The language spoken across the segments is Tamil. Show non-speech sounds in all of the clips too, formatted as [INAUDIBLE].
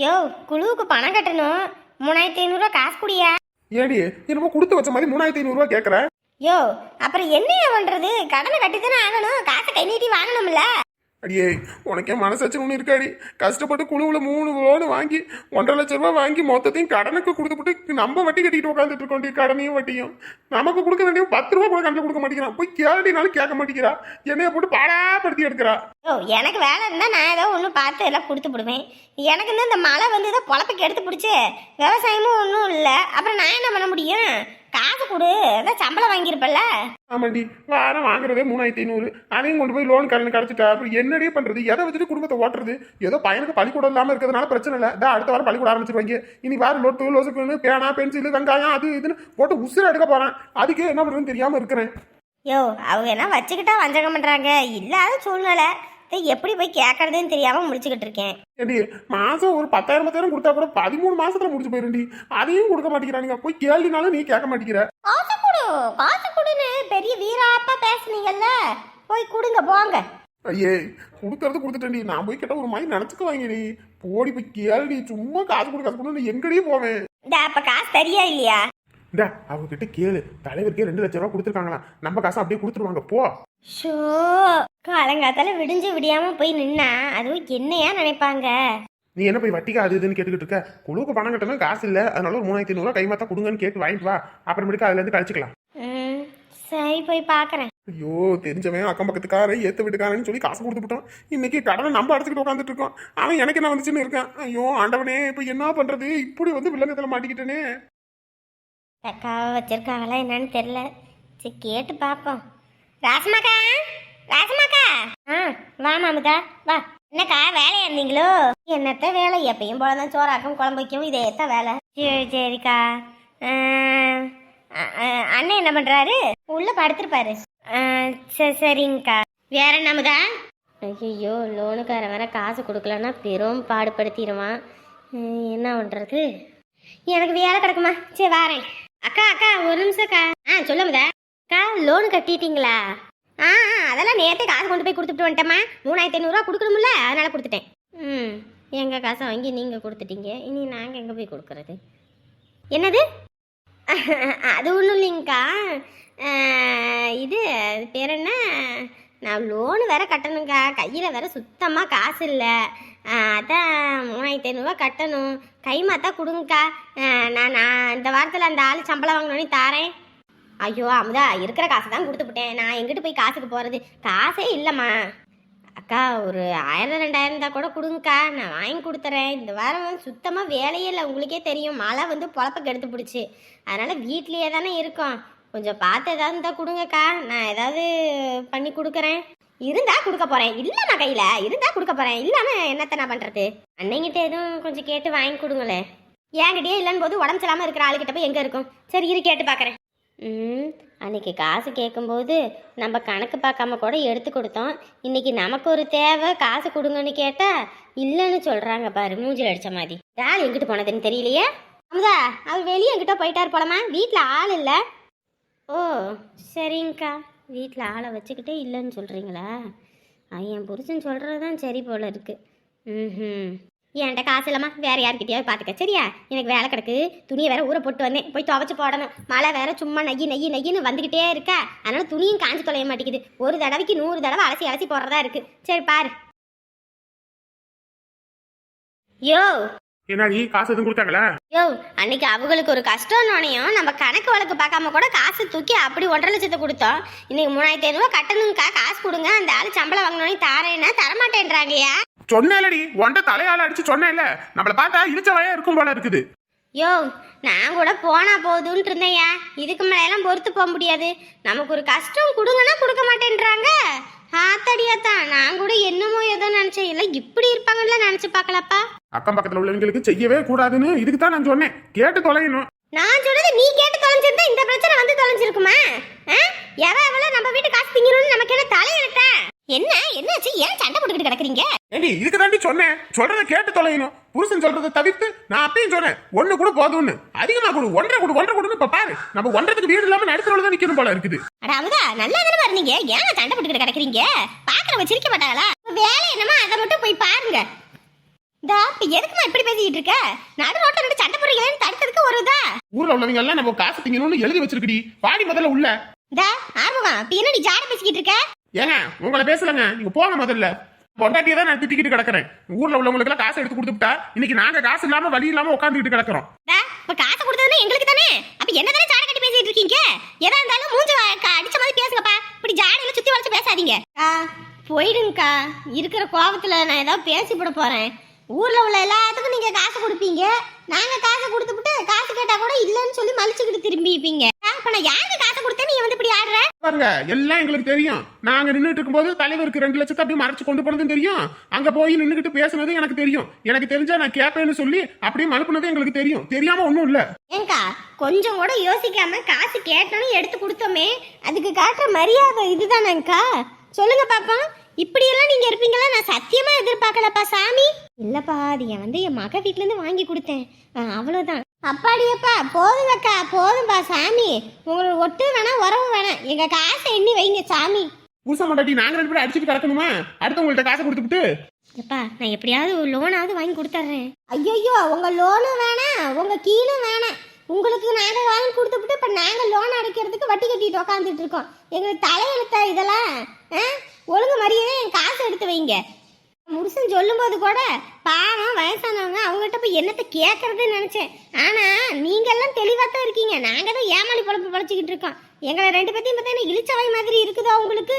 யோ குழுவுக்கு பணம் கட்டணும். மூணாயிரத்தி ஐநூறுரூவா காசு குடியா? ஏடி என்னமோ கொடுத்து வச்ச மாதிரி மூணாயிரத்தி ஐநூறுரூவா கேட்குற யோ அப்புறம் என்னையா பண்றது? கடனை கட்டி தானே ஆகணும். காசை கை நீட்டி வாங்கணும்ல. அடியே உனக்கே மனசாச்சு ஒன்று இருக்காடி. கஷ்டப்பட்டு குழுவில் மூணு லோனு வாங்கி ஒன்றரை லட்ச ரூபா வாங்கி மொத்தத்தையும் கடனுக்கு கொடுத்துட்டு நம்ம வட்டி கட்டிட்டு உட்காந்துட்டு இருக்கோம் கடனையும் வட்டியும். நமக்கு கொடுக்க வேண்டிய பத்து ரூபா கூட கணக்கில் கொடுக்க மாட்டேங்கிறான். போய் கேள்வினாலும் கேட்க மாட்டேங்கிறா. என்னைய போட்டு பாடாப்படுத்தி எடுக்கிறா. யோ எனக்கு வேலை இருந்தால் நான் ஏதோ ஒன்று பார்த்து எல்லாம் கொடுத்து விடுவேன். எனக்கு இந்த மழை வந்து இதை பொழப்புக்கு எடுத்து பிடிச்சி விவசாயமும் ஒன்றும் இல்லை. அப்புறம் நான் என்ன பண்ண முடியும்? காசு கொடு அதான் சம்பளம் வாங்கியிருப்பல்ல ஆமாண்டி வாரம் வாங்குறதே மூணாயிரத்தி ஐநூறு. அதையும் கொண்டு போய் லோன் கடன் கிடச்சிட்டா அப்புறம் என்னடி பண்றது? எதை வச்சுட்டு குடும்பத்தை ஓட்டுறது? ஏதோ பையனுக்கு பள்ளிக்கூடம் இல்லாம இருக்கிறதுனால பிரச்சனை இல்லை. தான் அடுத்த வாரம் பள்ளிக்கூடம் ஆரம்பிச்சிருவாங்க. இனி வாரம் லொட்டு லோசுக்குன்னு பேனா பென்சில் வெங்காயம் அது இதுன்னு போட்டு உசுர எடுக்க போறேன். அதுக்கே என்ன பண்றதுன்னு தெரியாம இருக்கிறேன். யோ அவங்க என்ன வச்சுக்கிட்டா வஞ்சகம் பண்ணுறாங்க இல்லாத சூழ்நிலை. எப்படி போய் கேட்கறதுன்னு தெரியாமல் முடிச்சுக்கிட்டு இருக்கேன். ஏடி மாசம் ஒரு பத்தாயிரம் பத்தாயிரம் கொடுத்தா கூட பதிமூணு மாசத்துல முடிச்சு போயிருண்டி. அதையும் கொடுக்க மாட்டேங்கிறானுங்க. போய் கேள்வினாலும் நீ கேட்க மாட்டேங்கிற. காசு கொடு காசு கொடுன்னு பெரிய வீராப்பா பேசுனீங்கல்ல? போய் கொடுங்க போங்க. ஐயே கொடுக்கறது கொடுத்துட்டேன்டி. நான் போய் கேட்டா ஒரு மாதிரி நினச்சிக்க வாங்கிடி போடி போய் கேள்வி சும்மா காசு கொடு காசு கொடுன்னு எங்கடியே போவேன்? இந்த அப்போ காசு சரியா இல்லையா? இந்த அவகிட்ட கேளு. தலைவருக்கே ரெண்டு லட்ச ரூபா கொடுத்துருக்காங்களாம். நம்ம காசை அப்படியே கொடுத்துருவாங்க. போ. ஷோ காலங்காத்தால விடிஞ்சு விடியாம போய் நின்னா அதுவும் என்னையா நினைப்பாங்க? நீ என்ன போய் வட்டிக்கு அது இதுன்னு கேட்டுக்கிட்டு இருக்க? குழுவுக்கு பணம் கட்டணும் காசு இல்லை. அதனால ஒரு மூணாயிரத்தி ஐநூறுவா கைமாத்தா கொடுங்கன்னு கேட்டு வாங்கிட்டு வா. அப்புறமேட்டுக்கு அதுல இருந்து கழிச்சுக்கலாம். ம், சரி போய் பார்க்கறேன் ஐயோ தெரிஞ்சவன் அக்கம் பக்கத்துக்காரன் ஏத்து வீட்டுக்காரன்னு சொல்லி காசு கொடுத்து விட்டோம் இன்னைக்கு கடனை நம்ம அடைச்சிக்கிட்டு உட்காந்துட்டு இருக்கோம். அவன் எனக்கு என்ன வந்துச்சுன்னு இருக்கான். ஐயோ ஆண்டவனே இப்போ என்ன பண்றது? இப்படி வந்து வில்லங்கத்தில் மாட்டிக்கிட்டேனே. அக்காவை வச்சிருக்காங்களா என்னன்னு தெரியல. சரி கேட்டு பார்ப்போம் ராசமாக்கா? ராசமாக்கா? ஆ வா மாமுதா வா. என்னக்கா வேலையா இருந்தீங்களோ? என்னத்த வேலை? எப்பயும் போல தான் சோறாக்கும் குழம்பு வைக்கும் இதே தான் வேலை. சரி சரிக்கா. அண்ணன் என்ன பண்றாரு? உள்ள படுத்திருப்பாரு. ஆ, சரி சரிங்கக்கா. வேற என்னமுதா ஐயோ லோனுக்காரன் வேற காசு கொடுக்கலன்னா பெரும் பாடுபடுத்திடுவான். என்ன பண்றது? எனக்கு வேலை கிடக்குமா? சரி வாரேன். அக்கா அக்கா ஒரு நிமிஷம் அக்கா. ஆ சொல்லுமுதா அக்கா லோன் கட்டிட்டீங்களா? ஆ ஆ, அதெல்லாம் நேற்றே காசு கொண்டு போய் கொடுத்துட்டு வந்துட்டேம்மா. மூணாயிரத்தி ஐநூறுரூவா கொடுக்கணும்ல அதனால கொடுத்துட்டேன். ம் எங்கள் காசை வாங்கி நீங்கள் கொடுத்துட்டீங்க. இனி நாங்கள் எங்கே போய் கொடுக்குறது? என்னது? அது ஒன்றும் இல்லைங்கக்கா. இது அது பேர் என்ன? நான் லோனு வேற கட்டணுங்க்கா கையில் வேற சுத்தமாக காசு இல்லை. அதான் மூணாயிரத்தி ஐநூறுரூவா கட்டணும். கைமாத்தா கொடுங்கக்கா. நான் நான் இந்த வாரத்தில் அந்த ஆள் சம்பளம் வாங்கினோன்னே தாரேன். ஐயோ அமுதா இருக்கிற காசை தான் கொடுத்துப்புட்டேன் நான் எங்கிட்டு போய் காசுக்கு போகிறது காசே இல்லைம்மா. அக்கா ஒரு ஆயிரம் ரெண்டாயிரம் தான் கூட கொடுங்கக்கா. நான் வாங்கி கொடுத்துறேன். இந்த வாரம் வந்து சுத்தமாக வேலையே இல்லை. உங்களுக்கே தெரியும். மழை வந்து பொழப்ப கெடுத்து பிடிச்சி. அதனால் வீட்லேயே தானே இருக்கோம். கொஞ்சம் பார்த்து ஏதாவது இருந்தால் கொடுங்கக்கா. நான் ஏதாவது பண்ணி கொடுக்குறேன். இருந்தா கொடுக்க போகிறேன் நான் கையில். இருந்தா கொடுக்க போகிறேன் இல்லாமல் என்னத்தை நான் பண்ணுறது அன்னைங்கிட்ட எதுவும் கொஞ்சம் கேட்டு வாங்கி கொடுங்களேன். என்கிட்டயே இல்லைன்னு போது உடம்பு சரியில்லாம இருக்கிற ஆளுகிட்ட போய் எங்கே இருக்கும்? சரி இரு கேட்டு பார்க்குறேன் ம். அன்னைக்கு காசு கேட்கும்போது நம்ம கணக்கு பார்க்காம கூட எடுத்து கொடுத்தோம். இன்னைக்கு நமக்கு ஒரு தேவை காசு கொடுங்கன்னு கேட்டா இல்லைன்னு சொல்றாங்க பாரு மூஞ்சில் அடிச்ச மாதிரி. ஆள் எங்கிட்டு போனதுன்னு தெரியலையே? அமுதா அவர் வெளியே எங்கிட்ட போயிட்டார் போலமா வீட்டில் ஆள் இல்லை. ஓ சரிங்கக்கா. வீட்டில் ஆளை வச்சுக்கிட்டே இல்லைன்னு சொல்கிறீங்களா என் புருஷன் சொல்கிறது தான் சரி போல இருக்கு. ம் என்கிட்ட காசு இல்லம்மா வேற யார்கிட்டயாவது பார்த்துக்க சரியா? எனக்கு வேலை கிடக்கு. துணியை வேற ஊற போட்டு வந்தேன். போய் துவைச்சு போடணும். மழை வேற சும்மா நெய்யி நெய்யி நெய்யின்னு வந்துக்கிட்டே இருக்கா. அதனால துணியும் காஞ்சு தொலைய மாட்டேங்குது. ஒரு தடவைக்கு நூறு தடவை அலசி அலசி போடுறதா இருக்கு. சரி பாரு. யோ! என்னடி காசு எதுவும் கொடுத்தாங்களா? யோ அன்னைக்கு அவங்களுக்கு ஒரு கஷ்டம்னோனையும் நம்ம கணக்கு வழக்கு பார்க்காம கூட காசு தூக்கி அப்படி ஒன்றரை லட்சத்தை கொடுத்தோம். இன்னைக்கு மூணாயிரத்தி ஐநூறுவா கட்டணுங்கக்கா காசு கொடுங்க. அந்த ஆள் சம்பளம் வாங்கினோடனே தாரேன்னா தரமாட்டேன்றாங்கய்யா சொன்னேலடி ஒன்றை தலையால அடிச்சு சொன்னேன்ல. நம்மள பார்த்தா இழிச்ச வயா இருக்கும் போல இருக்குது. யோ நான் கூட போனா போதுன்ட்டு இருந்தேன்யா. இதுக்கு மேலாம் பொறுத்து போக முடியாது. நமக்கு ஒரு கஷ்டம் கொடுங்கன்னா கொடுக்க மாட்டேன்றாங்க. ஆத்தடியாத்தான் நான் கூட என்னமோ ஏதோ நினைச்சேன். இல்லை இப்படி இருப்பாங்கன்னு நினைச்சு பார்க்கலப்பா. அக்கம் பக்கத்துல உள்ளவங்களுக்கு செய்யவே கூடாதுன்னு இதுக்கு தான் நான் சொன்னேன். கேட்டு தொலையணும். நான் சொன்னது நீ கேட்டு தொலைஞ்சிருந்தா இந்த பிரச்சனை வந்து தொலைஞ்சிருக்குமா? எவ எவ்வளோ நம்ம வீட்டு காசு திங்கணும்னு நமக்கு என்ன தலையெழுத்தா? என்ன? என்னாச்சு ஏன் சண்டை போட்டுக்கிட்டு கிடக்குறீங்க? இதுக்கு தாண்டி சொன்னேன். சொல்றதை கேட்டு தொலையணும். புருஷன் சொல்றதை தவிர்த்து நான் அப்பயும் சொன்னேன். ஒண்ணு கூட போதும்னு அதிகமா கொடு ஒன்றரை கொடு ஒன்றரை கொடுன்னு இப்ப பாரு. நம்ம ஒன்றரைக்கு வீடு இல்லாம நடுத்தரோட தான் நிக்கணும் போல இருக்குது. அட அமுதா நல்லா தானே இருந்தீங்க ஏன் சண்டை போட்டுக்கிட்டு கிடக்குறீங்க? பாக்குறவங்க சிரிக்க மாட்டாங்களா? வேலை என்னமோ அதை மட்டும் போய் பாருங்க. இந்தா இப்ப எதுக்குமா இப்படி பேசிக்கிட்டு இருக்க? நடு ரோட்ல ரெண்டு சண்டை போடுறீங்களேன்னு தடுத்ததுக்கு ஒரு இதா? ஊர்ல உள்ளவங்க எல்லாம் நம்ம காசு திங்கணும்னு எழுதி வச்சிருக்கடி. பாடி முதல்ல உள்ள. இந்தா ஆர்வம் இப்ப என்ன நீ ஜாட பேசிக்கிட்டு இருக்க? ஏங்க உங்களை பேசலங்க. நீங்க போங்க முதல்ல. பொண்டாட்டியை தான் நான் திட்டிக்கிட்டு கிடக்குறேன். ஊர்ல உள்ளவங்களுக்கு எல்லாம் காசு எடுத்து கொடுத்துட்டா இன்னைக்கு நாங்க காசு இல்லாம வழி இல்லாம உட்காந்துக்கிட்டு கிடக்குறோம். இப்ப காசு கொடுத்ததுன்னா எங்களுக்கு தானே? அப்ப என்ன தானே ஜாட கட்டி பேசிட்டு இருக்கீங்க? எதா இருந்தாலும் மூஞ்சி அடிச்ச மாதிரி பேசுங்கப்பா. இப்படி ஜாடையில சுத்தி வளைச்சு பேசாதீங்க. போயிடுங்கக்கா. இருக்கிற கோபத்துல நான் ஏதாவது பேசி போட போறேன். ஊர்ல உள்ள எல்லாத்துக்கும் நீங்க காசு கொடுப்பீங்க. நாங்க காசு கொடுத்துட்டு காசு கேட்டா கூட இல்லைன்னு சொல்லி மலிச்சுக்கிட்டு திரும்பிப்பீங்க. அப்ப நான் யாருக்கு காசு கொடுத்தேன் நீ வந்து இப்படி ஆடுற? பாருங்க எல்லாம் எங்களுக்கு தெரியும். நாங்க நின்னுட்டு இருக்கும்போது தலைவருக்கு ரெண்டு லட்சத்தை அப்படியே மறைச்சு கொண்டு போனதும் தெரியும். அங்க போய் நின்னுகிட்டு பேசுனது எனக்கு தெரியும். எனக்கு தெரிஞ்சா நான் கேட்பேன்னு சொல்லி அப்படியே மலுப்புனது எங்களுக்கு தெரியும். தெரியாம ஒண்ணும் இல்ல. ஏங்கா கொஞ்சம் கூட யோசிக்காம காசு கேட்டோன்னு எடுத்து கொடுத்தோமே அதுக்கு காட்டுற மரியாதை இதுதானேங்கா? சொல்லுங்க பாப்போம் இப்படியெல்லாம் நீங்க இருப்பீங்களா? நான் சத்தியமா எதிர்பார்க்கலப்பா சாமி. இல்லப்பா அது என் வந்து என் மக வீட்ல இருந்து வாங்கி கொடுத்தேன். அவ்வளவுதான். அப்பாடியப்பா போதுங்கக்கா போதும்பா சாமி. உங்களுக்கு ஒட்டு வேணாம் உறவு வேணாம் எங்க காசை எண்ணி வைங்க சாமி. புருஷ மாட்டாட்டி நாங்க ரெண்டு பேரும் அடிச்சுட்டு கிடக்கணுமா அடுத்தவங்கள்ட்ட காசை கொடுத்துட்டு எப்பா நான் எப்படியாவது ஒரு லோனாவது வாங்கி கொடுத்துட்றேன் ஐயோ உங்க லோனும் வேணாம் உங்க கீழும் வேணாம் உங்களுக்கு நாங்க வாங்கி கொடுத்துட்டு இப்ப நாங்க லோன் அடைக்கிறதுக்கு வட்டி கட்டிட்டு உட்காந்துட்டு இருக்கோம். எங்களுக்கு தலையெழுத்தா இதெல்லாம்? ஒழுங்கு மரியாதை என் காசு எடுத்து வைங்க. முருசன் சொல்லும்போது கூட பாவம் வயசானவங்க அவங்ககிட்ட போய் என்னத்தை கேட்கறதுன்னு நினைச்சேன். ஆனா நீங்கள்லாம் தெளிவாக தான் இருக்கீங்க. நாங்கள் தான் ஏமாளி பொழப்பு பழச்சிக்கிட்டு இருக்கோம். எங்களை ரெண்டு பேத்தையும் பார்த்தா இழிச்சவை மாதிரி இருக்குதோ உங்களுக்கு?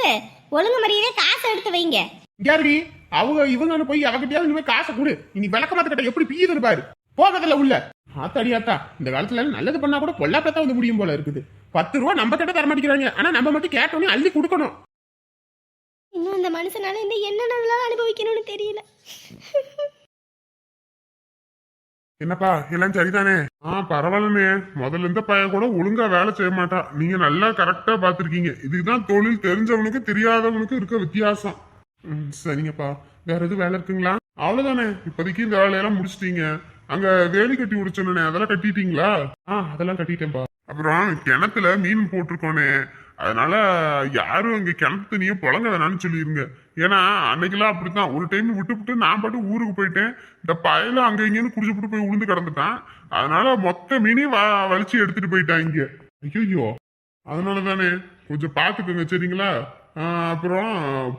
ஒழுங்கு மரியாதை காசு எடுத்து வைங்க. யாருடி? அவங்க இவங்கன்னு போய் அவகிட்டயாவது இனிமே காசை கொடு. இனி விளக்க கிட்ட எப்படி பீயுதுன்னு பாரு. போகிறதுல உள்ள. ஆத்தாடி ஆத்தா இந்த காலத்துல நல்லது பண்ணா கூட பொல்லாப்பத்தான் வந்து முடியும் போல இருக்குது. பத்து ரூபா நம்ம கிட்ட தர மாட்டேங்கிறாங்க. ஆனா நம்ம மட்டும் கேட்டோன்னே அள்ளி கொடுக்கணும். இன்னும் அந்த மனுஷனால இந்த என்னென்னலாம் அனுபவிக்கணும்னு தெரியல. என்னப்பா எல்லாம் சரிதானே? ஆ பரவாயில்லண்ணே. முதல்ல இந்த பையன் கூட ஒழுங்கா வேலை செய்ய மாட்டான் நீங்க நல்லா கரெக்டா பாத்திருக்கீங்க இதுதான் தொழில் தெரிஞ்சவனுக்கு தெரியாதவனுக்கு இருக்க வித்தியாசம். ம், சரிங்கப்பா. வேற எதுவும் வேலை இருக்குங்களா? அவ்வளவுதானே. இப்போதைக்கு இந்த வேலையெல்லாம் முடிச்சிட்டீங்க. அங்க வேலி கட்டி முடிச்சோன்னே அதெல்லாம் கட்டிட்டீங்களா? ஆ அதெல்லாம் கட்டிட்டேன்ப்பா. அப்புறம் கிணத்துல மீன் போட்டிருக்கோனே அதனால யாரும் இங்க கிணத்து தண்ணியை புழங்க வேணாம்னு சொல்லிடுங்க ஏன்னா அன்னைக்கெல்லாம் அப்படித்தான். ஒரு டைம் விட்டு விட்டு நான் பாட்டு ஊருக்கு போயிட்டேன். இந்த பயல அங்க இங்கேன்னு குடிச்சுட்டு போய் உளுந்து கிடந்துட்டான். அதனால மொத்த மீனையும் வ- வலிச்சு எடுத்துட்டு போயிட்டான் இங்க. ஐயோ அதனால தானே கொஞ்சம் பார்த்துக்கோங்க சரிங்களா? அப்புறம்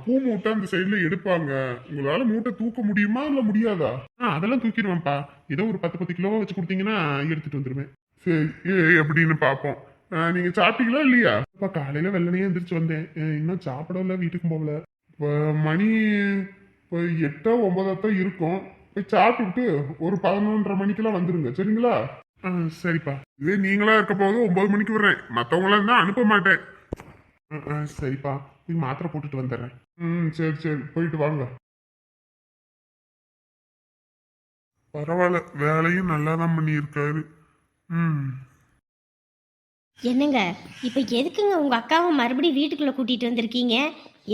பூ மூட்டை அந்த சைடில் எடுப்பாங்க. உங்களால மூட்டை தூக்க முடியுமா இல்ல முடியாதா? ஆ அதெல்லாம் தூக்கிடுவேன்ப்பா. ஏதோ ஒரு பத்து பத்து கிலோவா வச்சு கொடுத்தீங்கன்னா எடுத்துட்டு வந்துடுவேன் சரி ஏ- எப்படின்னு பார்ப்போம் நீங்க சாப்பிட்டீங்களா இல்லையா? இப்ப காலையில வெள்ளனையே எந்திரிச்சு வந்தேன். இன்னும் சாப்பிடல வீட்டுக்கு போகல. இப்போ மணி இப்போ எட்டோ ஒன்பதாத்தான் இருக்கும். போய் சாப்பிட்டுட்டு ஒரு பதினொன்றரை மணிக்கெல்லாம் வந்துருங்க. சரிங்களா? ஆ சரிப்பா. இதே நீங்களா இருக்க போது ஒன்பது மணிக்கு வர்றேன் மற்றவங்களாம் இருந்தால் அனுப்ப மாட்டேன். ஆ, ஆ, சரிப்பா. நீ மாத்திரை போட்டுட்டு வந்துடுறேன். ம் சரி சரி. போயிட்டு வாங்க. பரவாயில்ல. வேலையும் நல்லா தான் பண்ணியிருக்காரு. ம். என்னங்க இப்போ எதுக்குங்க உங்க அக்காவை மறுபடியும் வீட்டுக்குள்ள கூட்டிட்டு வந்திருக்கீங்க?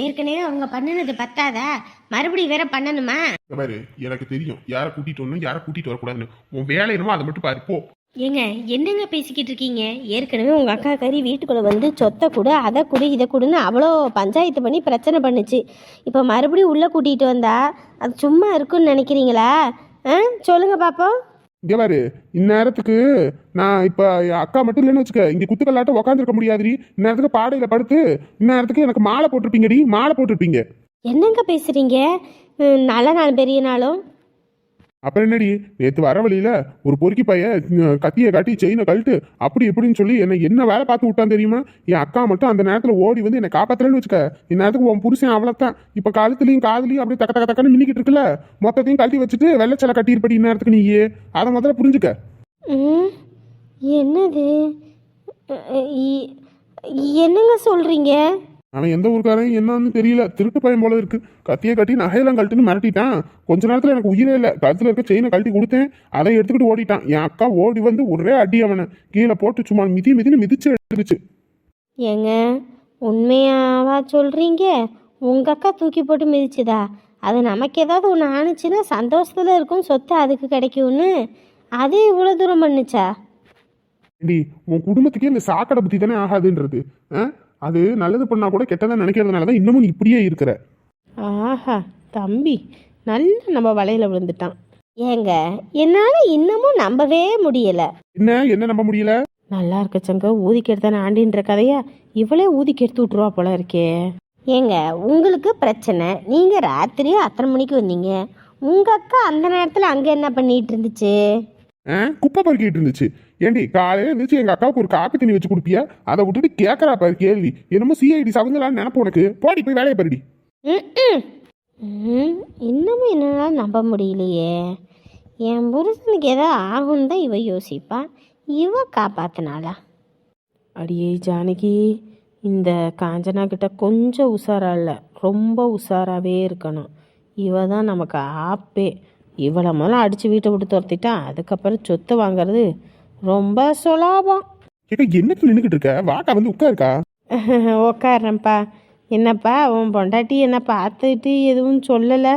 ஏற்கனவே அவங்க பண்ணினது பத்தாதா மறுபடியும் வேற பண்ணணுமா? பாரு எனக்கு தெரியும். யாரை கூட்டிட்டு வரணும் யாரை கூட்டிட்டு வரக்கூடாதுன்னு. உன் வேலை என்னமோ அதை மட்டும் பாரு போ. ஏங்க என்னங்க பேசிக்கிட்டு இருக்கீங்க? ஏற்கனவே உங்க அக்கா கறி வீட்டுக்குள்ள வந்து சொத்தை கொடு அதை கொடு இதை கொடுன்னு அவ்வளோ பஞ்சாயத்து பண்ணி பிரச்சனை பண்ணுச்சு. இப்போ மறுபடியும் உள்ள கூட்டிட்டு வந்தா அது சும்மா இருக்குன்னு நினைக்கிறீங்களா? ஆ சொல்லுங்க பாப்போம். இங்க பாரு இந்நேரத்துக்கு நான் இப்ப என் அக்கா மட்டும் இல்லைன்னு வச்சுக்க இங்க குத்துக்கல்லாட்ட உட்காந்துருக்க முடியாதுடி. இந்நேரத்துக்கு பாடையில படுத்து இந்நேரத்துக்கு எனக்கு மாலை போட்டிருப்பீங்கடி மாலை போட்டிருப்பீங்க. என்னங்க பேசுறீங்க? நல்ல நாள் பெரிய நாளும். அப்புறம் என்னடி நேற்று வர வழியில ஒரு பொறுக்கி பையன் கத்தியை காட்டி செயினை கழட்டு அப்படி இப்படின்னு சொல்லி என்னை என்ன வேலை பார்த்து விட்டான் தெரியுமா? என் அக்கா மட்டும் அந்த நேரத்தில் ஓடி வந்து என்னை காப்பாற்றலன்னு வச்சுக்க. இந்நேரத்துக்கு உன் புருஷன் அவ்வளோத்தான் இப்போ காலத்துலையும் காதலையும் அப்படியே தக்க தக்க தக்கன்னு மின்னிக்கிட்டு இருக்குல்ல? மொத்தத்தையும் கழட்டி வச்சுட்டு வெள்ளச்சலை கட்டியிருப்படி இந்நேரத்துக்கு நீயே. அதை முதல்ல புரிஞ்சுக்க. என்னது? இ- என்னங்க சொல்கிறீங்க அவன் எந்த ஊருக்காரன் என்னன்னு தெரியல. திருட்டு பையன் போல இருக்கு. கத்தியை கட்டி நகையெல்லாம் கழட்டுன்னு மிரட்டிட்டான். கொஞ்ச நேரத்துல எனக்கு உயிரே இல்லை. கழுத்துல இருக்க செயினை கழட்டி கொடுத்தேன். அதை எடுத்துக்கிட்டு ஓடிட்டான். என் அக்கா ஓடி வந்து ஒரே அடி அவனை. கீழே போட்டு சும்மா மிதி மிதின்னு மிதிச்சு எடுத்துருச்சு ஏங்க உண்மையாவா சொல்றீங்க? உங்க அக்கா தூக்கி போட்டு மிதிச்சுதா? அது நமக்கு ஏதாவது ஒன்று ஆணுச்சுன்னா சந்தோஷத்துல இருக்கும். சொத்து அதுக்கு கிடைக்கும்னு. அது இவ்வளோ தூரம் பண்ணுச்சா? ஏண்டி உன் குடும்பத்துக்கே இந்த சாக்கடை புத்தி தானே ஆகாதுன்றது. ஆ? அது நல்லது பண்ணா கூட கெட்டதா நினைக்கிறதுனால தான் இன்னமும் நீ இப்படியே இருக்கிற. ஆஹா தம்பி நல்ல நம்ம வலையில விழுந்துட்டான். ஏங்க என்னால இன்னமும் நம்பவே முடியல. என்ன என்ன நம்ப முடியல? நல்லா இருக்க சங்க ஊதிக்கு எடுத்தானே ஆண்டின்ற கதையா? இவளே ஊதிக்கு எடுத்து விட்டுருவா போல இருக்கே. ஏங்க உங்களுக்கு பிரச்சனை. நீங்க ராத்திரி அத்தனை மணிக்கு வந்தீங்க. உங்க அக்கா அந்த நேரத்துல அங்க என்ன பண்ணிட்டு இருந்துச்சு? குப்பை பறிக்கிட்டு இருந்துச்சு. ஏண்டி காலையில இருந்துச்சு எங்க அக்காவுக்கு ஒரு காப்பி தண்ணி வச்சு கொடுப்பியா? அதை விட்டுட்டு கேட்கறா பாரு கேள்வி. என்னமோ சிஐடி சவங்கலான்னு நினைப்பு உனக்கு. போடி போய் வேலையை பாருடி. இன்னமும் என்னால் நம்ப முடியலையே. என் புருஷனுக்கு ஏதோ ஆகும்னு தான் இவ யோசிப்பா. இவ காப்பாத்தினாளா? அடியே ஜானகி இந்த காஞ்சனா கிட்ட கொஞ்சம் உஷாரா இல்லை. ரொம்ப உஷாராகவே இருக்கணும். இவ தான் நமக்கு ஆப்பே. இவளை முதல்ல அடித்து வீட்டை விட்டு துரத்திட்டா அதுக்கப்புறம் சொத்து வாங்குறது ரொம்ப சுலாபம். கேட்க என்னக்கு நின்றுக்கிட்டு இருக்க? வாக்கா வந்து உட்காருக்கா? [LAUGHS] உக்காடுறேன்ப்பா என்னப்பா உன் பொண்டாட்டி என்ன பார்த்துட்டு எதுவும் சொல்லலை?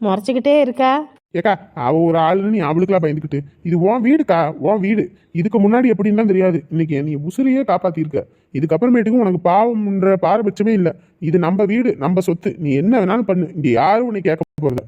முறைச்சிக்கிட்டே இருக்கா? ஏக்கா அவ ஒரு ஆளுன்னு நீ அவளுக்குலாம் பயந்துக்கிட்டு. இது உன் வீடுக்கா? உன் வீடு. இதுக்கு முன்னாடி எப்படின்னு தெரியாது. இன்னைக்கு நீ உசுரையே காப்பாத்திருக்க. இதுக்கப்புறமேட்டுக்கும் உனக்கு பாவம்ன்ற பாரபட்சமே இல்லை. இது நம்ம வீடு நம்ம சொத்து. நீ என்ன வேணாலும் பண்ணு. இங்க யாரும் உன்னை கேட்க போறது